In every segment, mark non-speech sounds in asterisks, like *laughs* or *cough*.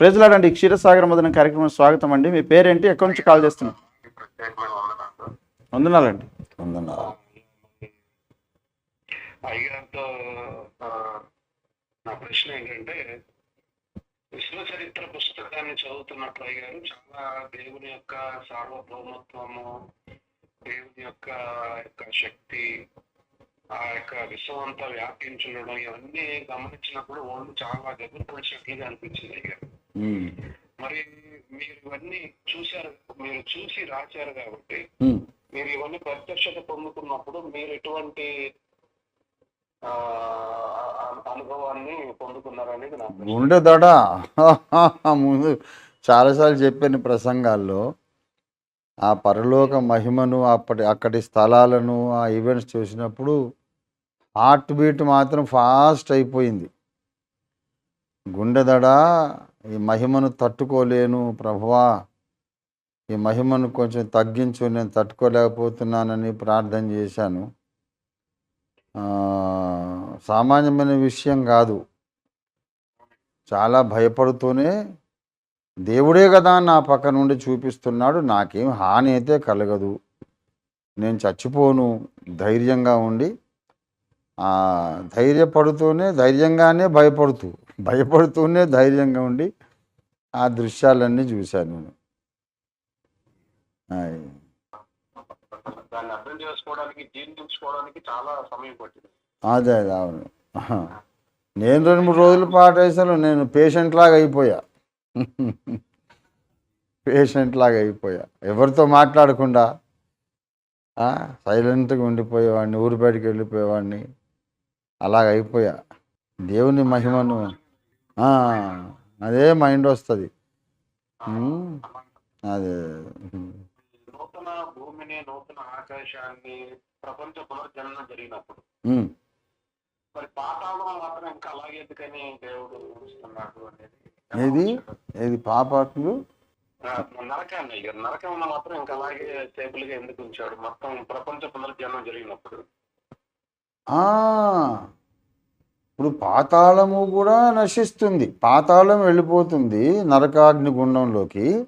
ప్రజలాడండి క్షీరసాగర మదన కార్యక్రమం స్వాగతం అండి. మీ పేరేంటి? ఎక్కడి నుంచి కాల్ చేస్తున్నాం ప్రత్యేకమైన వందనాలు వందనాలండి. వందనాలు. అయ్యగారితో నా ప్రశ్న ఏంటంటే విశ్వ చరిత్ర పుస్తకాన్ని చదువుతున్నట్లు అయ్యారు చాలా దేవుని యొక్క సార్వభౌమత్వము దేవుని యొక్క యొక్క శక్తి ఆ యొక్క విశ్వం అంతా వ్యాపించడం ఇవన్నీ గమనించినప్పుడు వాళ్ళు చాలా దగ్గర పొడిచినట్లుగా అనిపించింది అయ్యారు మరి మీరు ఇవన్నీ చూశారు మీరు చూసి రాశారు కాబట్టి. మీరు ఇవన్నీ ప్రత్యక్షత పొందుకున్నప్పుడు మీరు ఎటువంటి అనుభవాన్ని పొందుకున్నారనేది నా ప్రశ్న. గుండె దడ *laughs* ముందు చాలాసార్లు చెప్పాను ప్రసంగాల్లో ఆ పరలోక మహిమను అప్పటి అక్కడి స్థలాలను ఆ ఈవెంట్స్ చూసినప్పుడు హార్ట్ బీట్ మాత్రం ఫాస్ట్ అయిపోయింది గుండె దడ ఈ మహిమను తట్టుకోలేను ప్రభువా. ఈ మహిమను కొంచెం తగ్గించు నేను తట్టుకోలేకపోతున్నానని ప్రార్థన చేశాను. సామాన్యమైన విషయం కాదు. చాలా భయపడుతూనే దేవుడే కదా నా పక్క నుండి చూపిస్తున్నాడు నాకేం హాని అయితే కలగదు. నేను చచ్చిపోను ధైర్యంగా ఉండి ధైర్యపడుతూనే ధైర్యంగానే భయపడుతూ భయపడుతూనే ధైర్యంగా ఉండి ఆ దృశ్యాలన్నీ చూశాను నేను. అదే అదే అవును. నేను రెండు మూడు రోజుల పాటు అసలు నేను పేషెంట్ లాగా అయిపోయా. పేషెంట్ లాగా అయిపోయా. ఎవరితో మాట్లాడకుండా సైలెంట్గా ఉండిపోయేవాడిని ఊరు బయటికి వెళ్ళిపోయేవాడిని అలాగ అయిపోయా. దేవుని మహిమను అదే మైండ్ వస్తుంది. అదే. నూతన భూమిని నూతన ఆకాశాన్ని ప్రపంచ పునర్జననం జరిగినప్పుడు. మరి పాతాళం మాత్రం ఇంకా అలాగే ఎందుకని దేవుడు ఉంచుతున్నాడు అనేది ఏది? ఏది? పాపాత్ములు ఆ, నరకాన్ని నరకం మాత్రం ఇంకా అలాగే స్టేబుల్గా ఎందుకు ఉంచాడు? మొత్తం ప్రపంచ పునర్జన్మం జరిగినప్పుడు. ఆ, ఇప్పుడు పాతాళము కూడా నశిస్తుంది. పాతాళం వెళ్ళిపోతుంది నరకాగ్ని గుండంలోకి.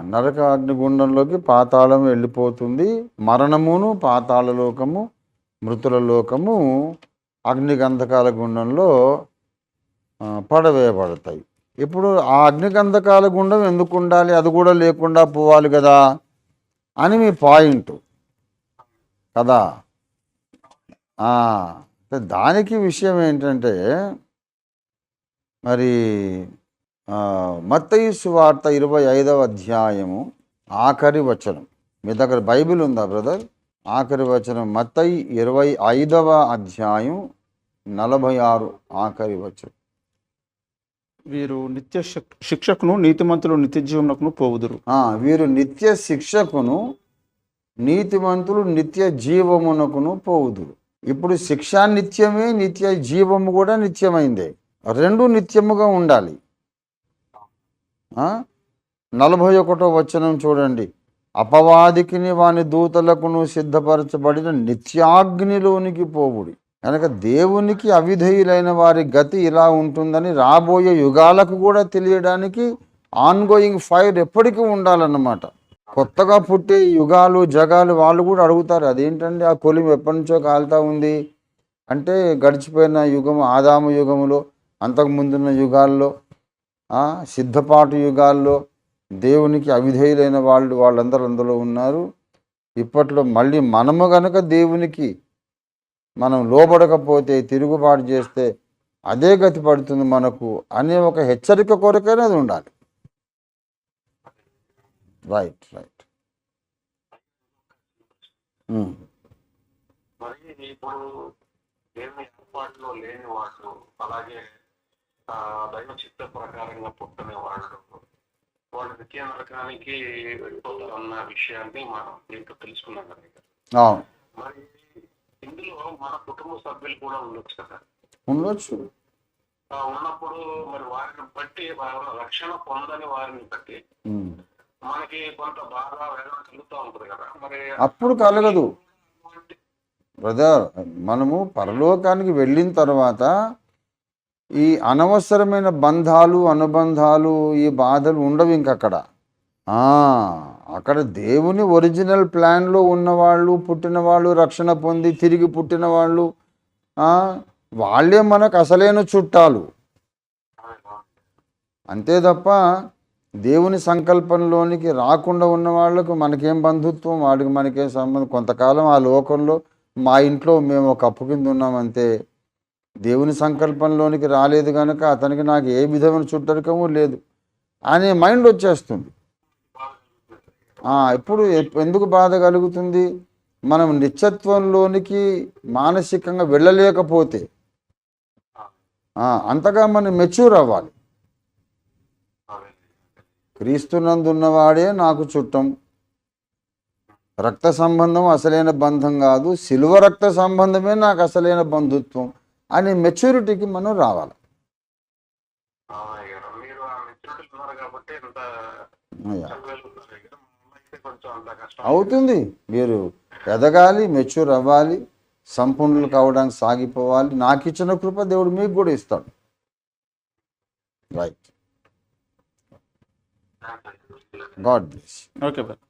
నరకాగ్ని గుండంలోకి పాతాళం వెళ్ళిపోతుంది. మరణమును పాతాళ లోకము మృతుల లోకము అగ్నిగంధకాల గుండంలో పడవేయబడతాయి. ఇప్పుడు ఆ అగ్నిగంధకాల గుండం ఎందుకు ఉండాలి? అది కూడా లేకుండా పోవాలి కదా అని మీ పాయింట్. కదా? దానికి విషయం ఏంటంటే మరి మత్తయి సువార్త ఇరవై ఐదవ అధ్యాయము ఆఖరి వచనం. మీ దగ్గర బైబిల్ ఉందా బ్రదర్? ఆఖరి వచనం మత్తయి ఇరవై ఐదవ అధ్యాయం నలభై ఆరు ఆఖరి వచనం. వీరు నిత్య శిక్- శిక్షకును నీతిమంతులు నిత్య జీవనకును పోవుదురు వీరు నిత్య శిక్షకును నీతిమంతులు నిత్య జీవమునకును పోవుదురు. ఇప్పుడు శిక్ష నిత్యమే నిత్య జీవము కూడా నిత్యమైందే. రెండు నిత్యముగా ఉండాలి. నలభై ఒకటో వచనం చూడండి. అపవాదికిని వాని దూతలకును సిద్ధపరచబడిన నిత్యాగ్నిలోనికి పోవుడి. కనుక దేవునికి అవిధేయులైన వారి గతి ఇలా ఉంటుందని రాబోయే యుగాలకు కూడా తెలియడానికి ఆన్గోయింగ్ ఫైర్ ఎప్పటికీ ఉండాలన్నమాట. కొత్తగా పుట్టే యుగాలు జగాలు వాళ్ళు కూడా అడుగుతారు అదేంటండి ఆ కొలిమి ఎప్పటి నుంచో కాలుతా ఉంది? అంటే గడిచిపోయిన యుగం ఆదాము యుగములో అంతకు ముందున్న యుగాల్లో సిద్ధపాటు యుగాల్లో దేవునికి అవిధేయులైన వాళ్ళు వాళ్ళందరూ అందులో ఉన్నారు. ఇప్పట్లో మళ్ళీ మనము గనక దేవునికి మనం లోబడకపోతే తిరుగుబాటు చేస్తే అదే గతి పడుతుంది మనకు అనే ఒక హెచ్చరిక కొరకైనా అది ఉండాలి. రైట్ రైట్ ఉమ్, మరి ఇప్పుడు దేవుని ఏర్పాటులో లేని వాళ్ళు అలాగే ఆ దైవ చిత్త ప్రకారంగా పుట్టని వాళ్ళు వాళ్ళు నరకానికి విషయాన్ని మనం దీంట్లో తెలుసుకున్నాం కదా మరి ఇందులో మన కుటుంబ సభ్యులు కూడా ఉండొచ్చు కదా. ఉండొచ్చు. ఉన్నప్పుడు మరి వారిని బట్టి వారి రక్షణ పొందని వారిని బట్టి. మనకి కొంత బాధ వేదన కలుగుతూ ఉంటుంది కదా. మరి అప్పుడు కలగదు. బ్రదర్ మనము పరలోకానికి వెళ్ళిన తర్వాత ఈ అనవసరమైన బంధాలు అనుబంధాలు ఈ బాధలు ఉండవు ఇంకక్కడ అక్కడ. దేవుని ఒరిజినల్ ప్లాన్లో ఉన్నవాళ్ళు పుట్టిన వాళ్ళు రక్షణ పొంది తిరిగి పుట్టిన వాళ్ళు వాళ్ళే మనకు అసలైన చుట్టాలు. అంతే తప్ప దేవుని సంకల్పంలోనికి రాకుండా ఉన్న వాళ్ళకు మనకేం బంధుత్వం వాడికి మనకేం సంబంధం? కొంతకాలం ఆ లోకంలో మా ఇంట్లో మేము ఒక అప్పు కింద ఉన్నామంతే. దేవుని సంకల్పంలోనికి రాలేదు కనుక అతనికి నాకు ఏ విధమైన చుట్టరికము లేదు. అనే మైండ్ వచ్చేస్తుంది. ఎప్పుడు ఇప్పుడు ఎందుకు బాధ కలుగుతుంది? మనం నిత్యత్వంలోనికి మానసికంగా వెళ్ళలేకపోతే అంతగా మనం మెచ్యూర్ అవ్వాలి. క్రీస్తునందున్నవాడే నాకు చుట్టం. రక్త సంబంధం అసలైన బంధం కాదు. సిలువ రక్త సంబంధమే నాకు అసలైన బంధుత్వం అనే మెచ్యూరిటీకి మనం రావాలి. అవుతుంది. మీరు ఎదగాలి మెచ్యూర్ అవ్వాలి సంపూర్ణులు కావడానికి సాగిపోవాలి. నాకు ఇచ్చిన కృప దేవుడు మీకు కూడా ఇస్తాడు. Right. God bless okay brother